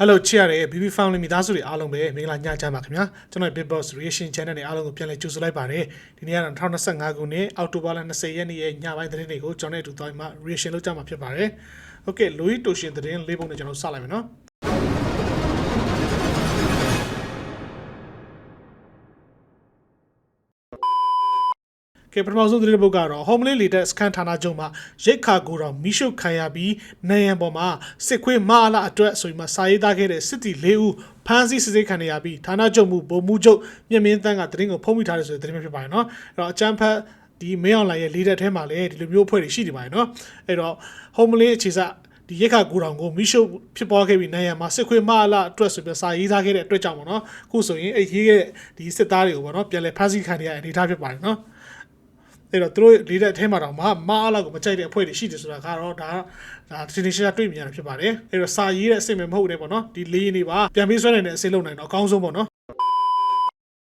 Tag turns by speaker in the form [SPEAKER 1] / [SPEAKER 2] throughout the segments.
[SPEAKER 1] Hello ချစ်ရတဲ့ BB Family မိသားစုတွေအားလုံးပဲမင်္ဂလာညချမ်းပါခင်ဗျာကျွန်တော် Big Boss Reaction Channel နဲ့အားလုံးကိုပြန်လည်ကြိုဆိုလိုက်ပါတယ်ဒီနေ့ကတော့2025ခုနှစ်အောက်တိုဘာလ20ရက်နေ့ရဲ့ညပိုင်းသတင်းတွေကိုကျွန်တော်နဲ့အတူသွားပြီးမှ reaction လုပ်ကြမှာဖြစ်ပါတယ် Okay လူကြီးတိုရှင်သတင်းလေးပုံနဲ့ကျွန်တော်စလိုက်မယ်နော် ကဲပထမဆုံးသတင်းတစ်ပုဒ်ကတော့ Homeland Leader စကန်ဌာနချုပ်မှာရိတ်ခါကိုတော်မိရှုခံရပြီးနေရန်ပေါ်မှာစစ်ခွေးမအားလာအတွက်ဆိုပြီးမှစာရေးသားခဲ့တဲ့စစ်တီ၄ဦးဖမ်းဆီးစစ်ဆေးခံရပြီးဌာနချုပ်မှုဗိုလ်မှူးချုပ်မြင့်မင်းတန်းကသတင်းကိုဖုံးမိထားတယ်ဆိုတဲ့သတင်းမျိုးဖြစ်ပါတယ်နော်အဲ့တော့အချမ်းဖတ်ဒီမင်းအွန်လိုင်းရဲ့ leader ထဲမှာလည်းဒီလိုမျိုးအဖွဲ့တွေရှိနေပါတယ်နော်အဲ့တော့ Homeland အခြေစဒီရက်ခကိုတောင်ကိုမိရှုဖြစ်ပွားခဲ့ပြီးနိုင်ရန်မှာစစ်ခွေးမအားလာအတွက်ဆိုပြီးစာရေးသားခဲ့တဲ့အတွက်ကြောင့်ပေါ့နော်အခုဆိုရင်အဲ့ရေးခဲ့တဲ့ဒီစစ်သားတွေကိုပေါ့နော်ပြန်လည်ဖမ်းဆီးခံရတဲ့အနေအထားဖြစ်ပါတယ်နော် အဲ့တော့သူတို့လေးတဲ့အထဲမှာတော့မမအားလောက်ကိုမကြိုက်တဲ့အဖွဲ့တွေရှိတယ်ဆိုတာကတော့ဒါဒါဒီနေ့ရှင်းတွေ့မြင်ရတာဖြစ်ပါတယ်အဲ့တော့စာရေးတဲ့အဆင့်ပဲမဟုတ်နဲ့ပေါ့နော်ဒီလေးနေပါပြန်ပြီးဆွဲနိုင်တဲ့အဆင့်လုံးနိုင်တော့အကောင်းဆုံးပေါ့နော်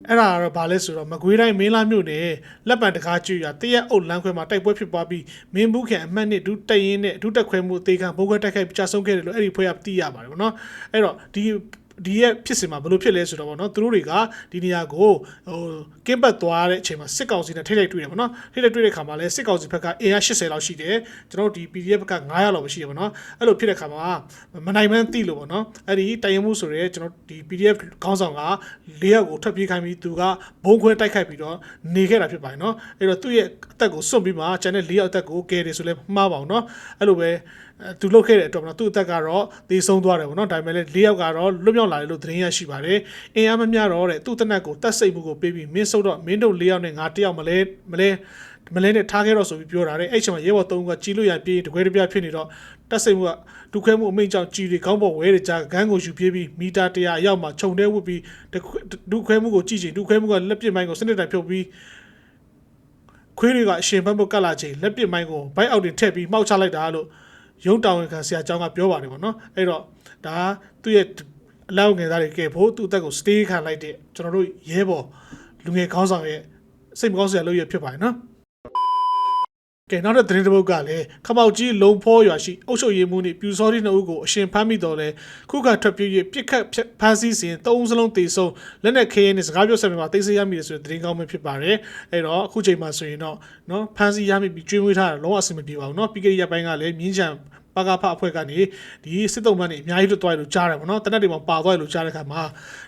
[SPEAKER 1] အဲ့ဒါကတော့ဗာလဲဆိုတော့မကွေးတိုင်းမင်းလာမြို့နယ်လက်ပံတကားကျွရတရက်အုပ်လမ်းခွဲမှာတိုက်ပွဲဖြစ်ပွားပြီးမင်းဘူးခင်အမှတ်နှစ်ဒုတက်ရင်နဲ့ဒုတက်ခွဲမှုအသေးခံဘိုးခွဲတက်ခိုက်ကြာဆုံးခဲ့တယ်လို့အဲ့ဒီဖွဲ့ကသိရပါတယ်ပေါ့နော်အဲ့တော့ဒီ ဒီရဲ့ဖြစ်စဉ်မှာဘယ်လိုဖြစ်လဲဆိုတော့ဗောနော်သူတို့တွေကဒီနေရာကိုဟိုကင်းပတ်သွားတဲ့အချိန်မှာစစ်ကောင်စီနဲ့ထိတ်ထိတ်တွေ့တယ်ဗောနော်ထိတ်ထိတ်တွေ့တဲ့ခါမှာလဲစစ်ကောင်စီဘက်ကအေ180လောက်ရှိတယ်ကျွန်တော်တို့ဒီ PDF ဘက်က900လောက်ပဲရှိတယ်ဗောနော်အဲ့လိုဖြစ်တဲ့ခါမှာမနိုင်မှန်းသိလို့ဗောနော်အဲ့ဒီတိုင်ရမှုဆိုရဲကျွန်တော်ဒီ PDF ခေါင်းဆောင်က၄ယောက်ကိုထွက်ပြေးခိုင်းပြီးသူကဘုံခွဲတိုက်ခိုက်ပြီးတော့နေခဲ့တာဖြစ်ပါတယ်နော်အဲ့တော့သူ့ရဲ့အသက်ကိုစွန့်ပြီးမှကျန်တဲ့၄ယောက်အသက်ကိုကယ်တယ်ဆိုလဲမှားပါအောင်နော်အဲ့လိုပဲအဲ သူလုတ်ခဲ့တဲ့အတွက်ပေါ့နော်သူ့အသက်ကတော့သေဆုံးသွားတယ်ပေါ့နော်ဒါပေမဲ့လည်း၄ယောက်ကတော့လွတ်မြောက်လာတယ်လို့သတင်းရရှိပါတယ်အင်အားမမျှတော့တဲ့သူ့တနက်ကိုတတ်ဆိတ်မှုကိုပေးပြီးမင်းဆုပ်တော့မင်းတို့၄ယောက်နဲ့ငါတယောက်မလဲမလဲမလဲနဲ့ထားခဲ့တော့ဆိုပြီးပြောတာတဲ့အဲ့ချိန်မှာရဲဘော်၃ဦးကကြီးလို့ရပြေးတကွဲတပြားဖြစ်နေတော့တက်ဆိတ်မှုကဒုခဲမှုအမိန့်ကြောင့်ကြီးတွေခေါင်းပေါ်ဝဲတဲ့ကြားဂန်းကိုယူပြေးပြီးမီတာ100အရောက်မှာခြုံတဲဝတ်ပြီးဒုခဲမှုကိုကြည့်ချင်ဒုခဲမှုကလက်ပစ်မိုင်းကိုစနစ်တိုင်ဖြုတ်ပြီးခွေးတွေကအရှင်ဘတ်ဘုတ်ကတ်လာချိန်လက်ပစ်မိုင်းကိုဘိုက်အောက်တင်ထည့်ပြီးမှောက်ချလိုက်တာလို့ ရုံးတောင်ဝန်ခံဆရာကျောင်းကပြောပါတယ်ပေါ့နော်အဲ့တော့ဒါသူ့ရဲ့အလောက်ငယ်သားတွေကဲဖို့သူ့အသက်ကို stay ခံလိုက်တဲ့ကျွန်တော်တို့ရဲဘော်လူငယ်ခေါင်းဆောင်ရဲ့စိတ်မကောင်းစရာလုပ်ရဖြစ်ပါတယ်နော် ကဲနောက်တဲ့သတင်းတစ်ပုဒ်ကလည်းခမောက်ကြီးလုံဖောရွာရှိအုပ်ချုပ်ရေးမှူးနှင့်ပြူစောတိနှစ်ဦးကိုအရှင်ဖမ်းမိတော်လဲခုခံထွက်ပြေး၍ပြစ်ခတ်ဖမ်းဆီးစဉ်သုံးစလုံးတေဆုံးလက်နက်ခဲယင်းနဲ့စကားပြောဆက်မှာတိတ်ဆိတ်ရမိတယ်ဆိုတဲ့သတင်းကောင်းပဲဖြစ်ပါတယ်အဲ့တော့အခုချိန်မှာဆိုရင်တော့နော်ဖမ်းဆီးရမိပြီးကျွေးမွေးထားတာလုံးဝအဆင်မပြေပါဘူးနော်ပြီးခဲ့တဲ့ရက်ပိုင်းကလည်းမြင်းချံ ပကဖအဖွဲ့ကနေဒီစစ်တုံးမန်းတွေအများကြီးလွတ်သွားတယ်လို့ကြားတယ်ဗောနော်တနက်တွေမှာပါသွားတယ်လို့ကြားတဲ့ခါမှာ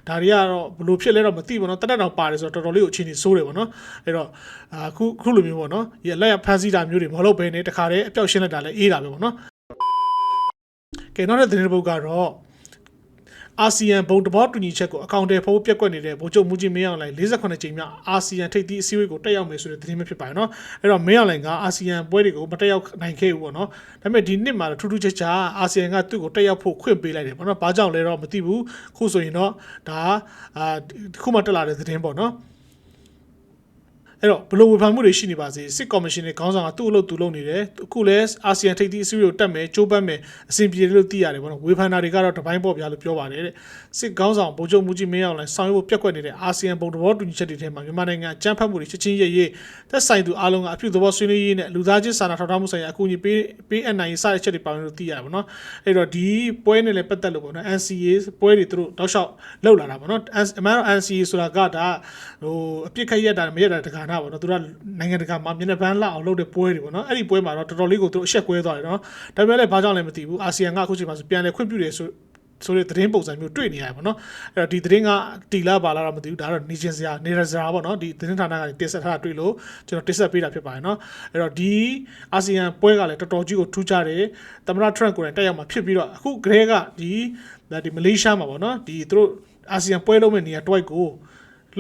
[SPEAKER 1] ဒါတွေကတော့ဘလို့ဖြစ်လဲတော့မသိဘူးနော်တနက်တောင်ပါတယ်ဆိုတော့တော်တော်လေးကိုအခြေအနေဆိုးတယ်ဗောနော်အဲ့တော့အခုအခုလိုမျိုးဗောနော်ရလက်ရဖမ်းဆီးတာမျိုးတွေမဟုတ်ဘဲနဲ့တခါတည်းအပြောက်ရှင်းလိုက်တာလည်းအေးတာပဲဗောနော်ကဲနောက်တဲ့သတင်းတစ်ပုဒ်ကတော့ အာဆီယံဘုံတဘောတူညီချက်ကိုအကောင့်တွေဖို့ပြက်ကွက်နေတဲ့ဗိုလ်ချုပ်မူကြီးမင်းအောင်လှိုင်48ကြိမ်မြောက်အာဆီယံထိပ်သီးအစည်းအဝေးကိုတက်ရောက်မယ်ဆိုတဲ့သတင်းပဲဖြစ်ပါတယ်နော်အဲ့တော့မင်းအောင်လှိုင်ကအာဆီယံပွဲတွေကိုမတက်ရောက်နိုင်ခဲ့ဘူးပေါ့နော်ဒါပေမဲ့ဒီနှစ်မှာထူးထူးခြားခြားအာဆီယံကသူ့ကိုတက်ရောက်ဖို့ခွင့်ပေးလိုက်တယ်ပေါ့နော်ဘာကြောင့်လဲတော့မသိဘူးခုဆိုရင်တော့ဒါအာခုမှတက်လာတဲ့သတင်းပေါ့နော် အဲ့တော့ဘလို့ဝေဖန်မှုတွေရှိနေပါစေစစ်ကော်မရှင်ရဲ့ခေါင်းဆောင်ကသူ့အလုပ်သူလုပ်နေတယ်အခုလဲအာဆီယံထိပ်သီးအစည်းအဝေးကိုတက်မယ်ကြိုးပမ်းမယ်အဆင်ပြေတယ်လို့သိရတယ်ပေါ့နော်ဝေဖန်တာတွေကတော့တပိုင်းပေါ့ဗျာလို့ပြောပါတယ်တဲ့စစ်ခေါင်းဆောင်ဗိုလ်ချုပ်မူကြီးမင်းအောင်လှိုင်ဆောင်ရွက်ဖို့ပြက်ကွက်နေတဲ့အာဆီယံဘုံသဘောတူညီချက်တွေထဲမှာမြန်မာနိုင်ငံအကြမ်းဖက်မှုတွေချက်ချင်းရရသက်ဆိုင်သူအားလုံးကအပြုသဘောဆွေးနွေးရေးနဲ့လူသားချင်းစာနာထောက်ထားမှုဆိုင်ရာအကူအညီပေးပေးအပ်နိုင်ရေးစတဲ့ချက်တွေပါဝင်လို့သိရတယ်ပေါ့နော်အဲ့တော့ဒီပွဲနဲ့လည်းပတ်သက်လို့ပေါ့နော် NCA ပွဲတွေသူတို့တောက်လျှောက်လောက်လာတာပေါ့နော်အမှန်တော့ NCA ဆိုတာကဒါဟိုအပြစ်ခတ်ရက်တာမရက်တာတက္ကနာပေါ့နော်သူတို့နိုင်ငံတကာမှာမျက်နှာပန်းလောက်အောင်လုပ်တဲ့ပွဲတွေပေါ့နော်အဲ့ဒီပွဲမှာတော့တော်တော်လေးကိုသူတို့အဆက်ကွဲသွားတယ်နော်ဒါပေမဲ့လည်းဘာကြောင့်လဲမသိဘူးအာဆီယံကအခုချိန်မှာပြန်လဲခွင့်ပြုတယ်ဆိုဆိုတဲ့သတင်းပုံစံမျိုးတွေ့နေရတယ်ပေါ့နော်အဲ့တော့ဒီသတင်းကတီလာပါလာတော့မသိဘူးဒါတော့နေချင်းစရာနေရစရာပေါ့နော်ဒီသတင်းဌာနကနေတင်ဆက်ထားတာတွေ့လို့ကျွန်တော်တင်ဆက်ပေးတာဖြစ်ပါတယ်နော်အဲ့တော့ဒီအာဆီယံပွဲကလည်းတော်တော်ကြီးကိုထူးခြားတယ်သမ္မတထရန့်ကိုယ်တိုင်တက်ရောက်မှာဖြစ်ပြီးတော့အခုဂရဲကဒီဒီမလေးရှားမှာပေါ့နော်ဒီသူတို့အာဆီယံပွဲလုံးမဲ့နေရာတွိုက်ကို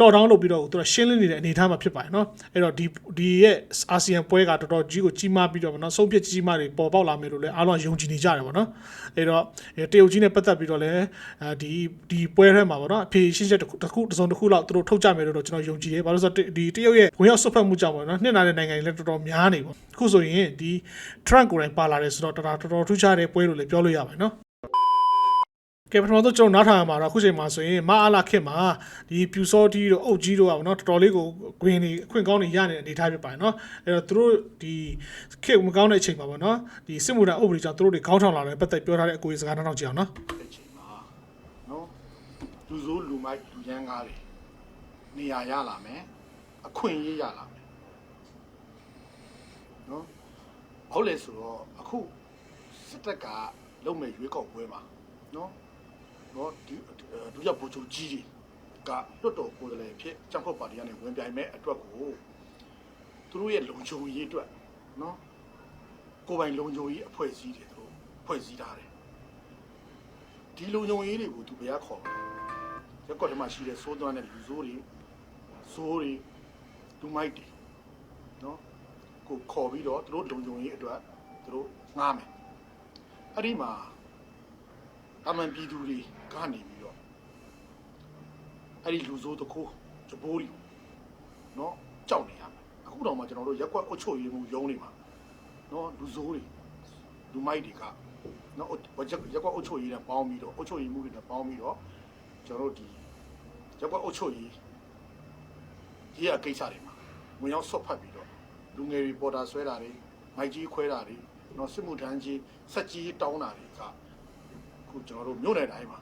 [SPEAKER 1] လော့ဒေါင်းလုပ်ပြီးတော့သူကရှင်းလင်းနေတဲ့အနေအထားမှာဖြစ်ပါတယ်เนาะအဲ့တော့ဒီဒီရဲ့အာဆီယံပွဲကတော်တော်ကြီးကိုကြီးမားပြီးတော့ဗောနော်ဆုံးဖြတ်ကြီးကြီးမားတွေပေါ်ပေါက်လာမယ်လို့လည်းအားလုံးယုံကြည်နေကြတယ်ဗောနော်အဲ့တော့တရုတ်ကြီးနဲ့ပတ်သက်ပြီးတော့လည်းအဲဒီဒီပွဲထဲမှာဗောနော်အဖြေရှင်းချက်တစ်ခုတစ်ခုတစ်စုံတစ်ခုလောက်သူတို့ထုတ်ကြမယ်လို့တော့ကျွန်တော်ယုံကြည်တယ်ဘာလို့လဲဆိုတော့ဒီတရုတ်ရဲ့ဝင်ရောက်ဆွတ်ဖက်မှုကြောင့်ဗောနော်နှစ်နာတဲ့နိုင်ငံတွေလည်းတော်တော်များနေဗောအခုဆိုရင်ဒီ Trump ကိုယ်တိုင်ပါလာတယ်ဆိုတော့တော်တော်တော်တော်ထူးခြားတဲ့ပွဲလို့လည်းပြောလို့ရပါတယ်เนาะ ကဲပထမဆုံးကျွန်တော်နားထောင်ရမှာတော့အခုချိန်မှာဆိုရင်မအားလာခင်မှာဒီပြူစောတီတို့အုတ်ကြီးတို့ကဗောနော်တော်တော်လေးကိုဂွင်နေအခွင့်ကောင်းနေရနေတဲ့အနေအထားဖြစ်ပါတယ်နော်အဲ့တော့သူတို့ဒီခေတ်မကောင်းတဲ့အချိန်မှာဗောနော်ဒီစစ်မှုထမ်းဥပဒေကြောင့်သူတို့တွေခေါင်းထောင်လာတယ်ပတ်သက်ပြောထားတဲ့အကိုကြီးစကားနောက်နောက်ကြည့်အောင်နော်
[SPEAKER 2] အချိန်မှာလူဆိုးလူမိုက်လူရန်ကားတွေနေရာရလာမယ်အခွင့်အရေးရလာမယ်နော်ဟုတ်လေဆိုတော့အခုစစ်တပ်ကလုံမဲ့ရွေးကောက်ပွဲမှာနော် နော်ဒီဒုရဘူချူကြီးတွေကလွတ်တော်ကိုယ်စားလှယ်ဖြစ်ចောက်ဖို့ပါတီကနေဝင်ပြိုင်မဲ့အတွက်ကိုသူတို့ရဲ့လုံခြုံရေးအတွက်နော်ကိုယ်ပိုင်လုံခြုံရေးအဖွဲ့အစည်းတွေသူတို့ဖွဲ့စည်းထားတယ်ဒီလုံခြုံရေးတွေကိုသူဘယ်ကခေါ်မလဲရက်ကွက်ထဲမှာရှိတဲ့စိုးသွမ်းတဲ့လူဆိုးတွေစိုးတွေလူမိုက်တွေနော်ကိုခေါ်ပြီးတော့သူတို့လုံခြုံရေးအတွက်သူတို့ငားမယ်အဲ့ဒီမှာအမှန်ပြည်သူတွေ ကနေပြီးတော့အဲ့ဒီလူဆိုးတစ်ခုဂျပိုးတွေနော်ကြောက်နေရမယ်အခုတော့မှကျွန်တော်တို့ရက်ကွက်အုပ်ချုပ်ရေးမှုရုံးနေမှာနော်လူဆိုးတွေလူမိုက်တွေကနော်ရက်ရက်ကွက်အုပ်ချုပ်ရေးနဲ့ပေါင်းပြီးတော့အုပ်ချုပ်ရေးမှုတွေနဲ့ပေါင်းပြီးတော့ကျွန်တော်တို့ဒီရက်ကွက်အုပ်ချုပ်ရေးရေးအကိစ္စတွေမှာဝင်ရောက်ဆွတ်ဖတ်ပြီးတော့လူငယ်တွေပေါ်တာဆွဲတာတွေမိုက်ကြီးခွဲတာတွေနော်စစ်မှုထမ်းကြီးဆက်ကြီးတောင်းတာတွေကခုကျွန်တော်တို့မြို့နယ်တိုင်းမှာ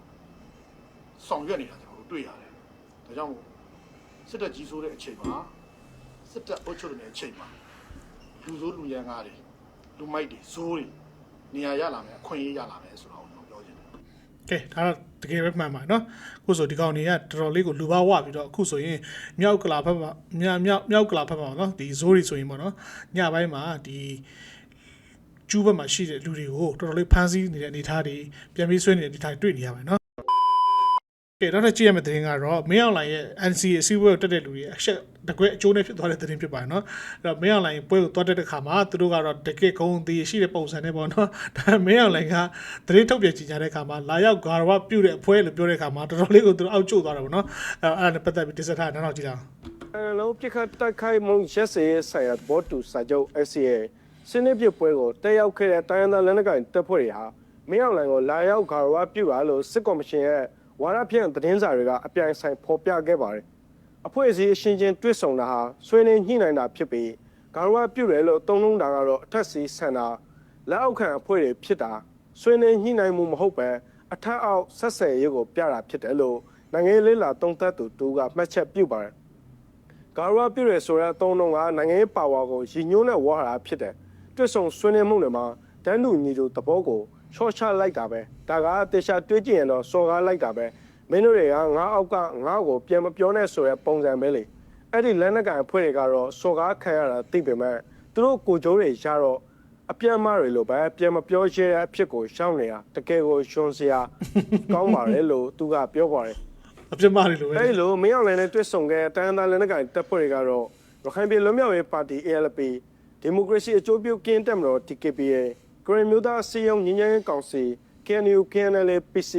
[SPEAKER 2] ဆောင်ရွက်နေတာကျွန်တော်တို့တွေ့ရတယ်။ဒါကြောင့်မို့စစ်တပ်ကြီးဆိုတဲ့အချိန်မှာစစ်တပ်အုပ်ချုပ်နေတဲ့အချိန်မှာလူဆိုးလူရန်ကားတွေလူမိုက်တွေဇိုးတွေနေရာရလာမယ်အခွင့်အရေးရလာမယ်ဆိုတာကိုကျွန်တော်ပြောချင်တယ်။
[SPEAKER 1] ကဲဒါတော့တကယ်ပဲမှန်ပါနော်ခုဆိုဒီကောင်တွေကတော်တော်လေးကိုလူပါဝပြီးတော့အခုဆိုရင်မြောက်ကလာဘက်မှာမြောက်မြောက်မြောက်ကလာဘက်မှာနော်ဒီဇိုးတွေဆိုရင်ပေါ့နော်ညပိုင်းမှာဒီကျူးဘက်မှာရှိတဲ့လူတွေကိုတော်တော်လေးဖမ်းဆီးနေတဲ့အနေအထားတွေပြန်ပြီးဆွေးနေတဲ့အနေအထားတွေ့နေရပါတယ်နော် ကဲနောက်ထပ်ကြည့်ရမယ့်သတင်းကတော့မင်းအောင်လှိုင်ရဲ့ NCA အစည်းအဝေးကိုတက်တဲ့လူတွေအချက်တကွဲအကျိုးနဲ့ဖြစ်သွားတဲ့သတင်းဖြစ်ပါတယ်နော်အဲ့တော့မင်းအောင်လှိုင်ပွဲကိုတွားတက်တဲ့ခါမှာသူတို့ကတော့တကယ်ကုန်းသေးရှိတဲ့ပုံစံနဲ့ပေါ့နော်ဒါမင်းအောင်လှိုင်ကသတင်းထုတ်ပြန်ကြေညာတဲ့ခါမှာလာရောက်ဂါရဝပြုတဲ့အဖွဲ့လို့ပြောတဲ့ခါမှာတော်တော်လေးကိုသူတို့အောက်ကျသွားတာပေါ့နော်အဲ့အဲ့ဒါနဲ့ပတ်သက်ပြီးတိစထားနောက်နောက်ကြည့်
[SPEAKER 3] တာလောပြခတ်တိုက်ခိုက်မှုရက်စဲဆိုင်ရာဘော့တူစာချုပ် SCA စနစ်ပြပွဲကိုတက်ရောက်ခဲ့တဲ့တိုင်းရင်းသားလက်နက်ကိုင်တပ်ဖွဲ့တွေဟာမင်းအောင်လှိုင်ကိုလာရောက်ဂါရဝပြုပါလို့စစ်ကော်မရှင်ရဲ့ ဝါရဖြန့်သတင်းစာတွေကအပြိုင်ဆိုင်ဖော်ပြခဲ့ပါတယ်။အဖွဲ့အစည်းအချင်းချင်းတွစ်ဆုံတာဟာဆွေးနွေးညှိနှိုင်းတာဖြစ်ပြီးဂါရဝပြုတယ်လို့သုံးလုံးတာကတော့အထက်စီဆန်တာလက်အောက်ခံအဖွဲ့တွေဖြစ်တာဆွေးနွေးညှိနှိုင်းမှုမဟုတ်ပဲအထက်အောက်ဆက်ဆံရေးကိုပြတာဖြစ်တယ်လို့နိုင်ငံရေးလေးလာသုံးသပ်သူတူကမှတ်ချက်ပြုပါတယ်။ဂါရဝပြည့်ရဆိုတဲ့အသုံးလုံးကနိုင်ငံရေးပါဝါကိုရည်ညွှန်းတဲ့ဝါဟာရဖြစ်တယ်။တွစ်ဆုံဆွေးနွေးမှုတွေမှာတန်းတူညီတူသဘောကို ချော့ချလိုက်တာပဲ။ဒါကတေချာတွေးကြည့်ရင်တော့စော်ကားလိုက်တာပဲ။မင်းတို့တွေကငါအောက်ကငါ့ကိုပြန်မပြောနဲ့ဆိုတဲ့ပုံစံပဲလေ။အဲ့ဒီလက်နက်ကန်အဖွဲ့တွေကတော့စော်ကားခံရတာသိပေမဲ့သူတို့ကိုကြိုးတွေရတော့အပြတ်မတွေလို့ပဲပြန်မပြောရဲတဲ့အဖြစ်ကိုရှောင်းနေတာတကယ်ကိုရှင်စရာကောင်းပါတယ်လို့သူကပြောပါတယ်
[SPEAKER 1] အပြစ်မှားတယ်လို့ပဲ
[SPEAKER 3] အဲ့လိုမင်းအောင်လည်းနဲ့တွေ့ဆုံခဲ့တဲ့တိုင်းဒေသလက်နက်ကိုင်တပ်ဖွဲ့တွေကတော့ရခိုင်ပြည်လွတ်မြောက်ရေးပါတီ ALP ဒီမိုကရေစီအကျိုးပြုကင်းတက်မတော် TKPA ကရင်မျိုးသားစီယုံညီညွတ်ရေးကောင်စီ KNU KNL PC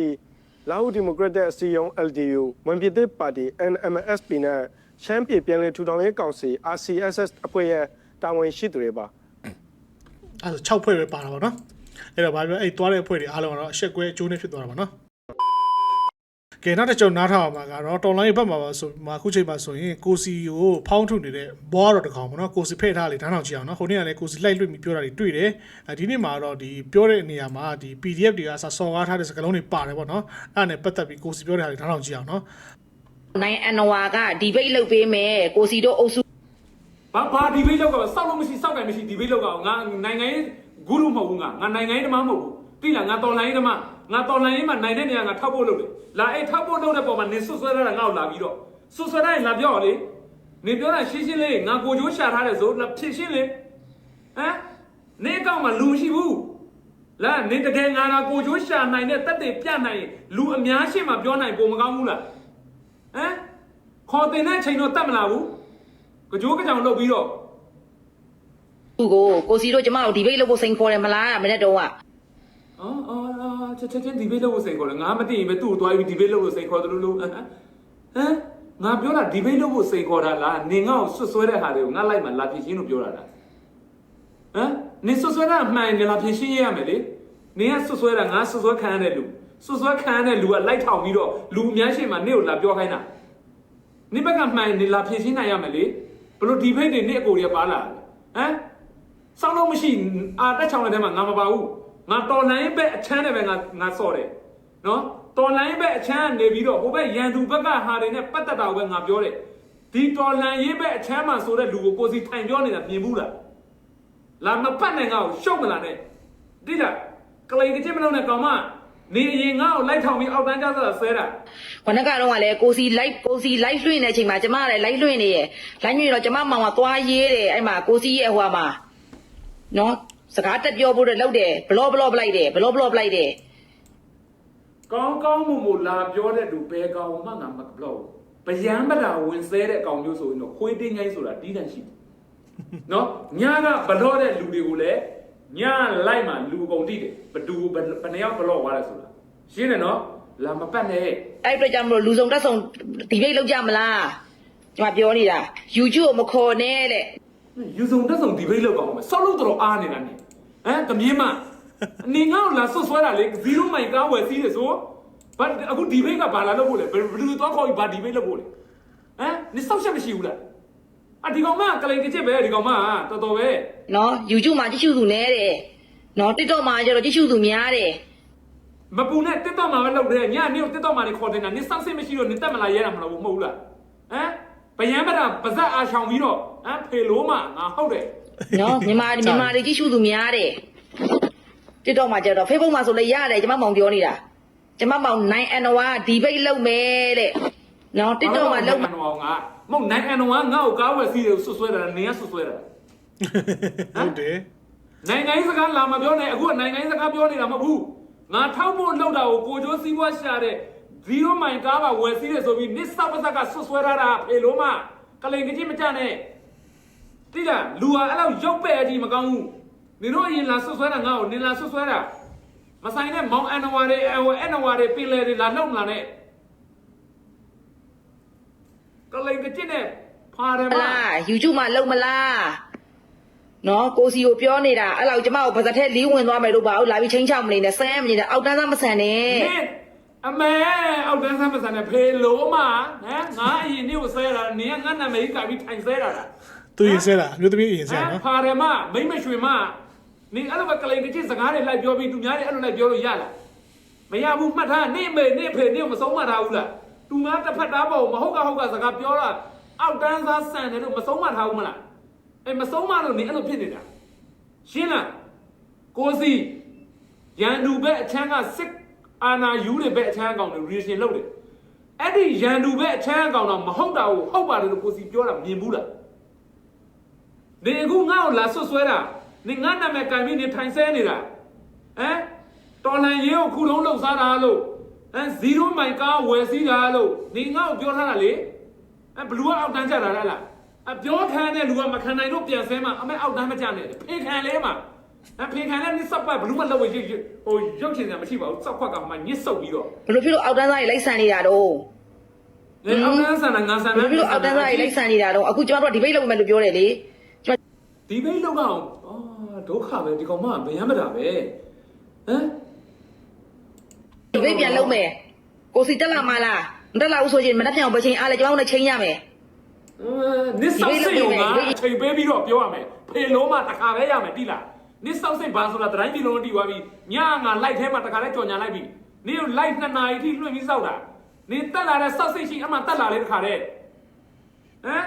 [SPEAKER 3] လာဟုဒီမိုကရက်တစ်အစည်းအရုံး LDU ဝန်ပြည်သစ်ပါတီ NMSP နဲ့ရှမ်းပြည်ပြည်နယ်ထူထောင်ရေးကောင်စီ RCSS အဖွဲ့ရဲ့တာဝန်ရှိသူတွေပါ
[SPEAKER 1] အဲ့ဒါ6ဖွဲ့ပဲပါတာပေါ့နော်အဲ့တော့ဘာပြောအဲ့သွားတဲ့ဖွဲ့တွေအားလုံးကတော့အချက်ကွဲအကျိုးနဲ့ဖြစ်သွားတာပေါ့နော် ကဲနောက်တစ်ကြုံနားထောင်အောင်မှာကတော့တော်လိုင်းဘက်မှာပါဆိုမှာအခုချိန်မှာဆိုရင်ကိုစီကိုဖောင်းထုတ်နေတဲ့ဘွားတော့တကောင်ပေါ့နော်ကိုစီဖဲ့ထားလေတန်းအောင်ကြည့်အောင်နော်ဟိုနေ့ကလည်းကိုစီလိုက်လွတ်ပြီးပြောတာတွေတွေ့တယ်အဲဒီနေ့မှာတော့ဒီပြောတဲ့နေရာမှာဒီ PDF တွေကစစော်ကားထားတဲ့စကားလုံးတွေပါတယ်ပေါ့နော်အဲ့ဒါနဲ့ပတ်သက်ပြီးကိုစီပြောတဲ့ဟာတွေတန်းအောင်ကြည့်အောင်နော်
[SPEAKER 4] နိုင်အန်နဝါကဒီဘိတ်လုပ်ပေးမယ်ကိုစီတို့အုပ်စု
[SPEAKER 5] ဘာဘာဒီဘေးလောက်ကစောက်လို့မရှိစောက်တယ်မရှိဒီဘေးလောက်ကငါနိုင်ငံရေးဂုရုမဟုတ်ဘူးငါငါနိုင်ငံရေးဓမ္မမဟုတ်ဘူးတိလားငါတော်လိုင်းရေးဓမ္မ ငါတော်လိုင်းရေးမှာနိုင်တဲ့နေရာငါထောက်ဖို့လုပ်တယ်လာအဲ့ထောက်ဖို့လုပ်တဲ့ပုံမှာနင်ဆွဆွဲရတာငါ့ကိုလာပြီးတော့ဆွဆွဲတိုင်းလာပြောလေနင်ပြောတာရှင်းရှင်းလေးငါကိုကြိုးရှာထားတယ်ဆိုလာဖြစ်ရှင်းလေဟမ်နေကောက်မှာလူမရှိဘူးလာနင်တကယ်ငါငါကိုကြိုးရှာနိုင်တဲ့တက်တဲ့ပြနိုင်ရင်လူအများရှိမှပြောနိုင်ပုံမကောင်းဘူးလားဟမ်ခေါ်တင်တဲ့ချိန်တော့တတ်မလားဘူးကြိုးကြောင်လုပ်ပြီးတော့
[SPEAKER 4] သူကိုကိုစီတို့ကျမတို့ဒီဘိတ်လုပ်ဖို့စိန်ခေါ်တယ်မလားမနေ့တုန်းက
[SPEAKER 5] အော်အော်အော် ချက်ချက်ချင်းဒီဘေးလုပ်လို့စိန်ခေါ်တယ်ငါမသိရင်ပဲသူ့ကိုတွားပြီးဒီဘေးလုပ်လို့စိန်ခေါ်တယ်လို့လို့ဟမ်ဟမ်ငါပြောတာဒီဘေးလုပ်ဖို့စိန်ခေါ်တာလားနင်ငါ့ကိုဆွတ်ဆွဲတဲ့ဟာတွေကိုငါလိုက်မှလာဖြစ်ရှင်းလို့ပြောတာလားဟမ်နင်ဆွတ်ဆွဲတာမှန်ရင်လာဖြစ်ရှင်းရရမယ်လေနင်ကဆွတ်ဆွဲတာငါဆွတ်ဆွဲခံရတဲ့လူဆွတ်ဆွဲခံရတဲ့လူကလိုက်ထောင်ပြီးတော့လူအများရှိမှနင့်ကိုလာပြောခိုင်းတာနင်ဘက်ကမှန်နေလာဖြစ်ရှင်းနိုင်ရမယ်လေဘလို့ဒီဖိတ်တွေနင့်အကိုတွေကပါလာဟမ်စောင်းလို့မရှိအာတက်ချောင်းတဲ့ထဲမှာငါမပါဘူး ငါတော်နိုင်ပဲအချမ်းနဲ့ပဲငါငါစော့တယ်နော်တော်လိုင်းဘက်အချမ်းကနေပြီးတော့ဟိုဘက်ရန်သူဘက်ကဟာတွေနဲ့ပတ်သက်တာကိုပဲငါပြောတယ်ဒီတော်လန်ရေးဘက်အချမ်းမှာဆိုတဲ့လူကိုကိုစီထိုင်ပြောနေတာမြင်ဘူးလားလာမပတ်နိုင်ငါ့ကိုရှုပ်မလားနဲ့တိလားကလေးကချစ်မလုံးနဲ့ကောင်မနေအရင်ငါ့ကိုလိုက်ထောင်ပြီးအောက်တန်းကျဆဲတာ
[SPEAKER 4] ခဏကတော့ကလည်းကိုစီ live ကိုစီ live လွှင့်နေတဲ့အချိန်မှာကျမကလည်း live လွှင့်နေရယ် live လွှင့်တော့ကျမမောင်ကသွားရေးတယ်အဲ့မှာကိုစီရဲ့ဟိုမှာနော် စကားတက်ပြောဖို့တော့လုပ်တယ်ဘလော့ဘလော့ပလိုက်တယ်ဘလော့ဘလော့ပလိုက်တယ်
[SPEAKER 5] ကောင်းကောင်းမူမူလာပြောတဲ့သူဘယ်ကောင်မှငါမဘလို့ဗျယံပတာဝင်ဆဲတဲ့ကောင်မျိုးဆိုရင်တော့ခွေးတင်းငိုင်းဆိုတာတီးတန့်ရှိတယ်နော်ညာကဘလော့တဲ့လူတွေကိုလည်းညာလိုက်မှလူအကုန်တိတယ်ဘသူဘယ်ဘယ်နှစ်ယောက်ဘလော့သွားလဲဆိုတာရှင်းတယ်နော်လာမပတ်နဲ့
[SPEAKER 4] အဲ့အတွက်ကြောင့်မလို့လူစုံတက်ဆောင်ဒီဘေးလောက်ကြမလားကျမပြောနေတာ YouTube ကိုမခေါ်နဲ့တဲ့
[SPEAKER 5] ယူစုံတက်ဆောင်ဒီဘိတ်လောက်ကောင်မယ်ဆောက်လို့တော့အားနေတာနေ ဟမ်ကမြင်းမနေငါ့ကိုလာဆွတ်ဆွဲတာလေ0မိုင်ကားဝယ်စီးတယ်ဆိုဘာအခုဒီဘိတ်ကဘာလာလို့ဖို့လဲဘယ်လူသွားခေါ်ပြီးဘာဒီဘိတ်လို့ဖို့လဲဟမ်နေဆောက်ချက်မရှိဘူးလားအဒီကောင်မကလိန်ကချစ်ပဲဒီကောင်မတော်တော်ပဲ
[SPEAKER 4] နော် YouTube မှာကြည့်ရှုသူနဲတယ်နော် TikTok မှာကျတော့ကြည့်ရှုသူများတယ်
[SPEAKER 5] မပူနဲ့တက်တော့မှာပဲလုပ်တယ်ညနေကိုတက်တော့မှာနေခေါ်တင်တာနေစောက်စစ်မရှိတော့နေတက်မလာရဲတာမလို့မဟုတ်ဘူးလားဟမ်ဗျံပတာပါဇက်အားရှောင်ပြီးတော့ဟမ်ဖေလို့မငါဟုတ်တယ်
[SPEAKER 4] နော်မြန်မာမြန်မာတွေကြည့်ရှုသူများတယ် TikTok မှာကျတော့ Facebook မှာဆိုလည်းရတယ်ကျမမောင်ပြောနေတာကျမမောင်9 and 1ဒီဘိတ်လုပ်မယ်တဲ့နော် TikTok မှာလုပ်
[SPEAKER 5] မှာတော့ငါမဟုတ်နိုင်အန်တော့ငါ့ကိုကားဝယ်စီးတယ်ဆွဆွဲတာနေရဆွဆွဲတာ
[SPEAKER 1] ဟုတ်တယ်
[SPEAKER 5] နိုင်ငံရေးစကားလာမပြောနဲ့အခုကနိုင်ငံရေးစကားပြောနေတာမဟုတ်ဘူးငါထောက်ဖို့လောက်တာကိုကိုကျိုးစီးပွားရှာတဲ့0မိုင်ကားပါဝယ်စီးတယ်ဆိုပြီးနစ်ဆောက်ပါဇက်ကဆွဆွဲထားတာဖေလို့မကလိန်ကကြီးမကြနဲ့ တိလားလူဟာအဲ့လောက်ရုပ်ပဲ့အကြီးမကောင်းဘူးနေတို့အရင်လာဆွဆွဲတာငါ့ကိုနေလာဆွဆွဲတာမဆိုင်နဲ့မောင်အန်နဝါတွေအဝအန်နဝါတွေပင်လေတွေလာလုံလာနဲ့ကလိန်ကကြီးနဲ့ဖာတယ်မ
[SPEAKER 4] လား YouTube မှာလုပ်မလားနော်ကိုစီကိုပြောနေတာအဲ့လောက်ကျမကိုပါဇက်ထဲလီးဝင်သွားမယ်လို့ပါဟုတ်လာပြီးချင်းချောက်မနေနဲ့ဆမ်းမနေနဲ့အောက်တန်းသားမဆန်နဲ့
[SPEAKER 5] နင့်အမေအောက်တန်းဆမ်းပစံနဲ့ဖေလို့မဟမ်ငါအရင်နေ့ကိုဆဲတာနင်ကငါနာမည်ကပြီးထိုင်ဆဲတာလား
[SPEAKER 1] သူရင်ဆဲတာအမျိုးသမီးရင်ဆဲ
[SPEAKER 5] ဟ
[SPEAKER 1] တာ
[SPEAKER 5] မ်
[SPEAKER 1] နော်
[SPEAKER 5] ဖာရမမိမ့်မရွှေမနင်အဲ့လိုပဲကလိန်တစ်ချက်စကားတွေလိုက်ပြောပြီးသူများတွေအဲ့လိုလိုက်ပြောလို့ရလားမရဘူးမှတ်ထားနင့်မေနင့်ဖေနင့်မဆုံးမထားဘူးလားသူများတစ်ဖက်သားပေါ့မဟုတ်ကဟုတ်ကစကားပြောတာအောက်တန်းစားဆန်တယ်လို့မဆုံးမထားဘူးမလားအဲမဆုံးမလို့နင်အဲ့လိုဖြစ်နေတာရှင်းလားကိုစီရန်သူဘက်အချမ်းကစစ်အာနာယူတွေဘက်အချမ်းအကောင်တွေ reaction လုပ်တယ်အဲ့ဒီရန်သူဘက်အချမ်းအကောင်တော့မဟုတ်တာကိုဟုတ်ပါတယ်လို့ကိုစီပြောတာမြင်ဘူးလား နေအခုငါ့ကိုလာဆွတ်ဆွဲတာနေငါနာမည်ကန်ပြီးနေထိုင်ဆဲနေတာဟမ်တော်လန်ရေးကိုခုလုံးလှုပ်ရှားတာလို့ဟမ်0မိုင်ကားဝယ်စီးတာလို့နေငါ့ကိုပြောထားတာလေဟမ်ဘလူးကအောက်တန်းကြတာလားအပြောခံတဲ့လူကမခံနိုင်တော့ပြန်ဆဲမှာအမေအောက်တန်းမကြနဲ့ဖေခံလဲမှာဟမ်ဖေခံလဲနိစပ်ပတ်ဘလူးမလောက်ရဟိုရုပ်ချင်တယ်မရှိပါဘူးစောက်ခွက်ကမှညစ်ဆုပ်ပြီးတော့
[SPEAKER 4] ဘယ်လိုဖြစ်လို့အောက်တန်းသားတွေလိုက်ဆန်နေတာတော့
[SPEAKER 5] နေအောက်တန်းဆန်တာငါဆန်
[SPEAKER 4] ဘယ်လိုဖြစ်လို့အောက်တန်းသားတွေလိုက်ဆန်နေတာတော့အခုကျမတို့ကဒီဘိတ်လုပ်မယ်လို့ပြောတယ်လေကျမ
[SPEAKER 5] ဒီဘိတ်လောက်အောင်အာဒုက္ခပဲဒီကောင်မဗယံမတာပဲဟမ်
[SPEAKER 4] ဒီဘိတ်ပြန်လုပ်မယ်ကိုစီတက်လာမလားမတက်လာဘူးဆိုရင်မတက်ပြန်အောင်ပဲချင်းအားလေကျမတို့လည်းချင်းရမယ်
[SPEAKER 5] နစ်ဆောက်စိတ်ရောကအချိန်ပေးပြီးတော့ပြောရမယ်ဖေလုံးမှတခါပဲရမယ်တိလားနစ်ဆောက်စိတ်ဘာဆိုတာတိုင်းပြည်လုံးတီသွားပြီညငါလိုက်ထဲမှာတခါလဲကြော်ညာလိုက်ပြီနင်လိုက်နှစ်နာရီထိလွှင့်ပြီးစောက်တာနင်တက်လာတဲ့ဆောက်စိတ်ရှိအမှတက်လာလေတခါတဲ့ဟမ်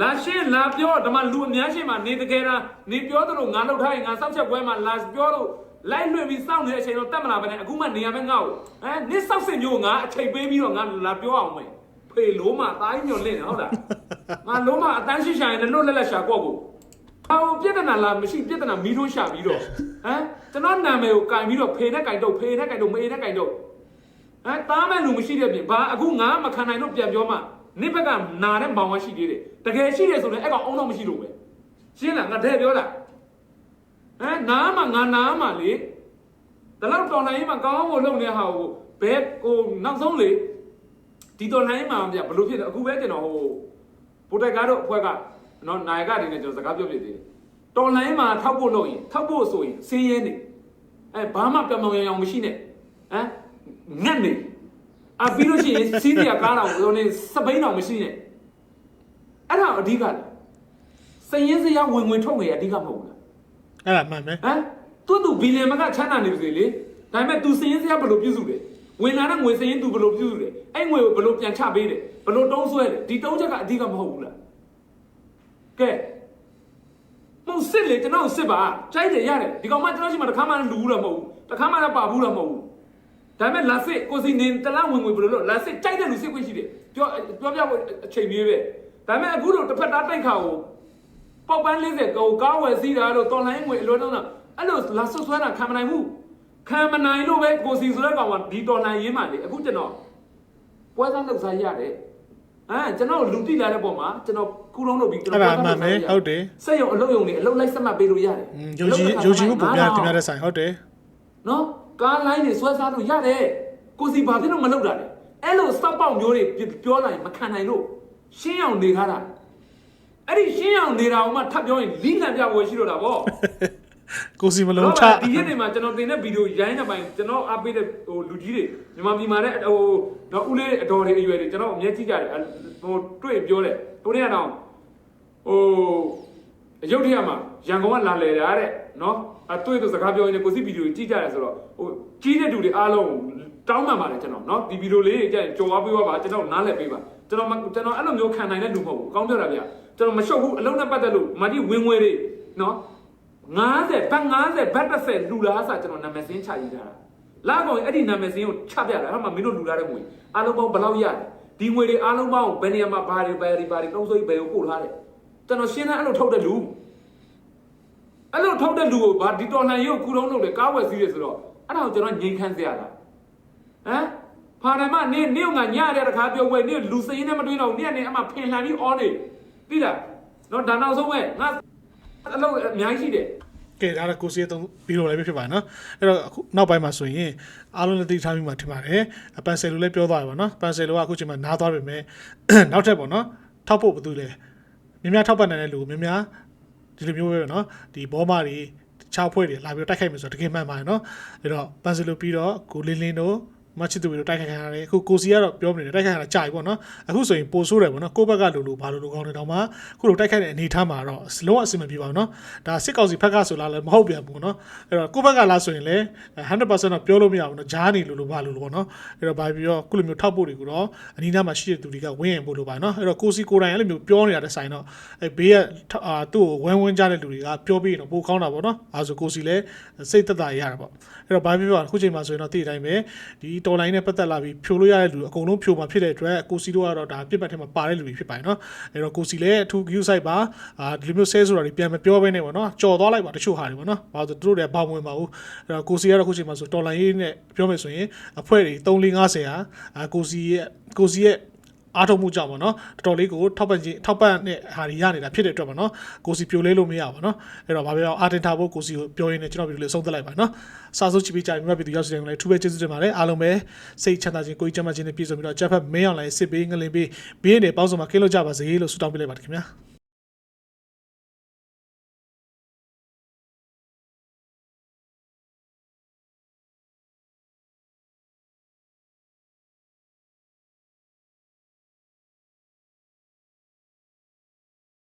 [SPEAKER 5] လာရှင်းလာပြောဓမ္မလူအများရှိမှနေတကယ်လားနေပြောသလိုငါလောက်ထားရင်ငါစောက်ချက်ပွဲမှာလာပြောလို့လိုက်လွှင့်ပြီးစောင့်နေတဲ့အချိန်တော့တက်မလာပဲနဲ့အခုမှနေရမယ်ငါ့ကိုဟမ်နစ်ဆောက်စိတ်မျိုးငါအချိန်ပေးပြီးတော့ငါလာပြောအောင်မယ်ဖေလုံးမှတားညွန်လင့်နေဟုတ်လားငါလုံးမအတန်းရှိရှာရင်လည်းလွတ်လက်လက်ရှာကော့ကိုဟာဟိုပြဿနာလားမရှိပြဿနာမီးထိုးရှာပြီးတော့ဟမ်ကျွန်တော်နာမည်ကိုကင်ပြီးတော့ဖေနဲ့ကင်တော့ဖေနဲ့ကင်တော့မေနဲ့ကင်တော့ဟမ်တားမဲ့လူမရှိတဲ့ပြင်ဘာအခုငါမခံနိုင်လို့ပြန်ပြောမှ နိဘက်ကနာတဲ့မောင်ကရှိသေးတယ်တကယ်ရှိတယ်ဆိုရင်အဲ့ကောင်အုံတော့မရှိလို့ပဲရှင်းလားငါတဲ့ပြောတာဟမ်နားမှာငါနားမှာလေဒါတော့တော်နိုင်ရင်မှာကောင်းဖို့လုပ်နေတဲ့ဟာကိုဘယ်ဟိုနောက်ဆုံးလေဒီတော်နိုင်မှာဗျဘလို့ဖြစ်တယ်အခုပဲကျွန်တော်ဟိုပိုတက်ကားတို့အဖွဲ့ကနော်နိုင်ကတွေနဲ့ကျွန်တော်စကားပြောပြသေးတယ်တော်လိုင်းမှာထောက်ဖို့လုပ်ရင်ထောက်ဖို့ဆိုရင်စင်းရဲနေအဲဘာမှပြောင်ပြောင်ရောင်မရှိနဲ့ဟမ်ငတ်နေ အပြီးလို့ရှိရင်စီးတရားကားတော့ဟိုနေစပိန်တော့မရှိနဲ့အဲ့ဒါအဓိကလေစရင်စရာဝင်ဝင်ထုတ်ငွေအဓိကမဟုတ်ဘူးလား
[SPEAKER 1] အဲ့ဒါမှန်ပဲ
[SPEAKER 5] ဟမ်သူ့သူဘီလီယံမကချမ်းသာနေပြီလေဒါပေမဲ့ तू စည်ရင်စရာဘယ်လိုပြုစုလဲဝင်လာတဲ့ငွေစည်ရင် तू ဘယ်လိုပြုစုလဲအဲ့ငွေကိုဘယ်လိုပြန်ချပေးတယ်ဘယ်လိုတုံးဆွဲလဲဒီတုံးချက်ကအဓိကမဟုတ်ဘူးလားကဲမဟုတ်စစ်လေကျွန်တော်စစ်ပါကြိုက်တယ်ရတယ်ဒီကောင်မကျွန်တော်ရှိမှတစ်ခါမှလူဘူးတော့မဟုတ်ဘူးတစ်ခါမှလည်းပါဘူးတော့မဟုတ်ဘူး ဒါပေမဲ့လာစစ်ကိုစီနေတလားဝင်ဝင်ဘယ်လိုလုပ်လာစစ်ကြိုက်တဲ့လူစစ်ခွင့်ရှိတယ်ပြောပြောပြဖို့အချိန်ကြီးပဲဒါပေမဲ့အခုလိုတစ်ဖက်သားတိုက်ခါကိုပေါက်ပန်း40ကိုကားဝယ်စီးတာလို့တော်လိုင်းငွေအလွတ်တော့အဲ့လိုလာဆွဆွဲတာခံမနိုင်ဘူးခံမနိုင်လို့ပဲကိုစီဆိုတဲ့ကောင်ကဒီတော်လိုင်းရင်းမှလေအခုကျွန်တော်ပွဲစားလုပ်စားရတယ်အဲကျွန်တော်လူတိလာတဲ့ပုံမှာကျွန်တော်ကူလုံးလုပ်ပြီးကျွန်
[SPEAKER 1] အဲ့
[SPEAKER 5] တော်
[SPEAKER 1] ဒါအမှန်ပဲဟုတ်တယ်
[SPEAKER 5] စက်ရုံအလုပ်ရုံတွေအလုပ်လိုက်စမှတ်ပေးလို့ရတယ်
[SPEAKER 1] อืมယုံကြည်ယုံကြည်မှုပုံပြတင်ပြတဲ့ဆိုင်ဟုတ်တယ်
[SPEAKER 5] နော် ကားလိုင်းတွေဆွဲစားလို့ရတယ်ကိုစီဘာဖြစ်လို့မလုပ်တာလဲအဲ့လိုစောက်ပေါက်မျိုးတွေပြောလိုက်မခံနိုင်လို့ရှင်းအောင်နေခါတာအဲ့ဒီရှင်းအောင်နေတာကမှထပ်ပြောရင်လီးလံပြပွဲရှိတော့တာဗော
[SPEAKER 1] ကိုစီမလုံးချ
[SPEAKER 5] ဒီရက်တွေမှာကျွန်တော်တင်တဲ့ဗီဒီယိုရိုင်းတဲ့ပိုင်းကျွန်တော်အားပေးတဲ့ဟိုလူကြီးတွေမြန်မာပြည်မှာလည်းဟိုတော့ဦးလေးအတော်တွေအရွယ်တွေကျွန်တော်အမြဲကြည့်ကြတယ်ဟိုတွေ့ပြောတယ်ကိုနေ့ကတော့ဟိုအယုတ်ထရမှာရန်ကုန်ကလာလေတာတဲ့နော် အတွေ့တော့စကားပြောရင်းကိုစီဗီဒီယိုကြည့်ကြတယ်ဆိုတော့ဟိုကြီးတဲ့လူတွေအားလုံးတောင်းပန်ပါတယ်ကျွန်တော်နော်ဒီဗီဒီယိုလေးကြည့်ကြော်သွားပေးပါကျွန်တော်နားလည်ပေးပါကျွန်တော်ကျွန်တော်အဲ့လိုမျိုးခံနိုင်တဲ့လူမဟုတ်ဘူးအကောင်းပြောတာဗျာကျွန်တော်မရှုပ်ဘူးအလုံးနဲ့ပတ်သက်လို့မတိဝင်ငွေတွေနော်90ဘတ်90ဘတ်30လူလားဆိုကျွန်တော်နာမည်စင်းချရေးထားတာလာကောင်အဲ့ဒီနာမည်စင်းကိုချပြတာဟာမမင်းတို့လူလာတဲ့ငွေအားလုံးပေါင်းဘယ်လောက်ရတယ်ဒီငွေတွေအားလုံးပေါင်းဘယ်နေရာမှာဘာတွေဘယ်တွေဘာတွေတုံးစိုးကြီးဘယ်ကိုပို့ထားတယ်ကျွန်တော်ရှင်းတဲ့အဲ့လိုထုတ်တဲ့လူ အဲ့လိုထုတ်တဲ့လူကိုဘာဒီတော်လှန်ရေးကိုခုလုံးလုပ်တယ်ကားဝယ်စည်းတယ်ဆိုတော့အဲ့ဒါကိုကျွန်တော်ငြိမ်ခမ်းစေရတာဟမ်ဖာရမနေနေငါညရတဲ့တခါပြောဝဲနေလူစင်းနဲ့မတွေ့တော့ဘူးနေကနေအမှဖင်လှန်ပြီးအော်နေပြီလားနော်ဒါနောက်ဆုံးပဲငါအလုပ်အများကြီးရှိတယ်
[SPEAKER 1] ကဲဒါတော့ကိုစီရဲ့သုံးဗီဒီယိုလည်းဖြစ်ပါနော်အဲ့တော့အခုနောက်ပိုင်းမှာဆိုရင်အားလုံးလည်းသိထားပြီးမှထင်ပါတယ်အပန်ဆယ်လိုလည်းပြောသွားပြီပေါ့နော်ပန်ဆယ်လိုကအခုချိန်မှာနားသွားပြီမဲ့နောက်ထပ်ပေါ့နော်ထောက်ဖို့ဘာလို့လဲမြများထောက်ပတ်နိုင်တဲ့လူကိုမြများ ဒီလိုမျိုးပဲနော်ဒီဘောမတွေချောက်ဖွဲ့တွေလာပြီးတိုက်ခိုက်မယ်ဆိုတော့တကယ်မှန်ပါတယ်နော်အဲ့တော့ပန်ဆယ်လိုပြီးတော့ကိုလင်းလင်းတို့ မချစ်သူတွေတိုက်ခိုက်ခံရတယ်အခုကိုစီကတော့ပြောနေတယ်တိုက်ခိုက်ရတာကြာပြီပေါ့နော်အခုဆိုရင်ပိုဆိုးတယ်ပေါ့နော်ကိုဘက်ကလူလူဘာလို့လူကောင်းနေတော့မှအခုလိုတိုက်ခိုက်တဲ့အနေအထားမှာတော့လုံးဝအဆင်မပြေပါဘူးနော်ဒါစစ်ကောင်စီဖက်ကဆိုလာလည်းမဟုတ်ပြန်ဘူးနော်အဲ့တော့ကိုဘက်ကလာဆိုရင်လည်း100%တော့ပြောလို့မရဘူးနော်ဂျားနေလို့လို့ဘာလို့လို့ပေါ့နော်အဲ့တော့ဘာပြီးတော့ခုလိုမျိုးထောက်ဖို့တွေကိုတော့အနီးနားမှာရှိတဲ့သူတွေကဝင်းရင်ဖို့လို့ပါနော်အဲ့တော့ကိုစီကိုတိုင်အဲ့လိုမျိုးပြောနေရတဲ့ဆိုင်တော့အဲ့ဘေးကအာသူ့ကိုဝန်းဝန်းကြတဲ့လူတွေကပြောပြီးတော့ပိုကောင်းတာပေါ့နော်အဲဆိုကိုစီလည်းစိတ်သက်သာရရတာပေါ့အဲ့တော့ဘာဖြစ်ဖြစ်ခုချိန်မှာဆိုရင်တော့တည်တိုင်းပဲဒီတော်လိုင်းနဲ့ပတ်သက်လာပြီးဖြိုလို့ရတဲ့လူအကုန်လုံးဖြိုမှာဖြစ်တဲ့အတွက်ကိုစီတို့ကတော့ဒါပြစ်ပတ်ထဲမှာပါတဲ့လူတွေဖြစ်ပါတယ်နော်အဲ့တော့ကိုစီလည်းအထူး view site ပါအာဒီလိုမျိုး sale ဆိုတာတွေပြန်မပြောဘဲနဲ့ပေါ့နော်ကြော်သွားလိုက်ပါတချို့ဟာတွေပေါ့နော်ဘာလို့သူတို့တွေဘောင်ဝင်ပါဘူးအဲ့တော့ကိုစီကတော့ခုချိန်မှာဆိုတော်လိုင်းရေးနဲ့ပြောမယ်ဆိုရင်အဖွဲ့တွေ3 4 50ဟာအာကိုစီရဲ့ကိုစီရဲ့ အားထုတ်မှုကြောင့်ပေါ့နော်တော်တော်လေးကိုထောက်ပံ့ခြင်းထောက်ပံ့တဲ့ဟာတွေရနေတာဖြစ်တဲ့အတွက်ပေါ့နော်ကိုစီပြိုလဲလို့မရပါဘူးနော်အဲ့တော့ဘာပဲအားတင်ထားဖို့ကိုစီကိုပြောရင်းနဲ့ကျွန်တော်ဗီဒီယိုလေးဆုံးသက်လိုက်ပါနော်စာစုချပြီးကြရင်မြတ်ပြည်သူရောက်စီတယ်ကိုလည်းထူးပဲကျေးဇူးတင်ပါတယ်အားလုံးပဲစိတ်ချမ်းသာခြင်းကိုယ်ကြီးချမ်းသာခြင်းနဲ့ပြည့်စုံပြီးတော့ဂျက်ဖက်မင်းအောင်လိုင်းစစ်ပေးငလင်ပေးဘေးနဲ့ပေါင်းစုံမှာကင်းလို့ကြပါစေလို့ဆုတောင်းပေးလိုက်ပါတယ်ခင်ဗျာ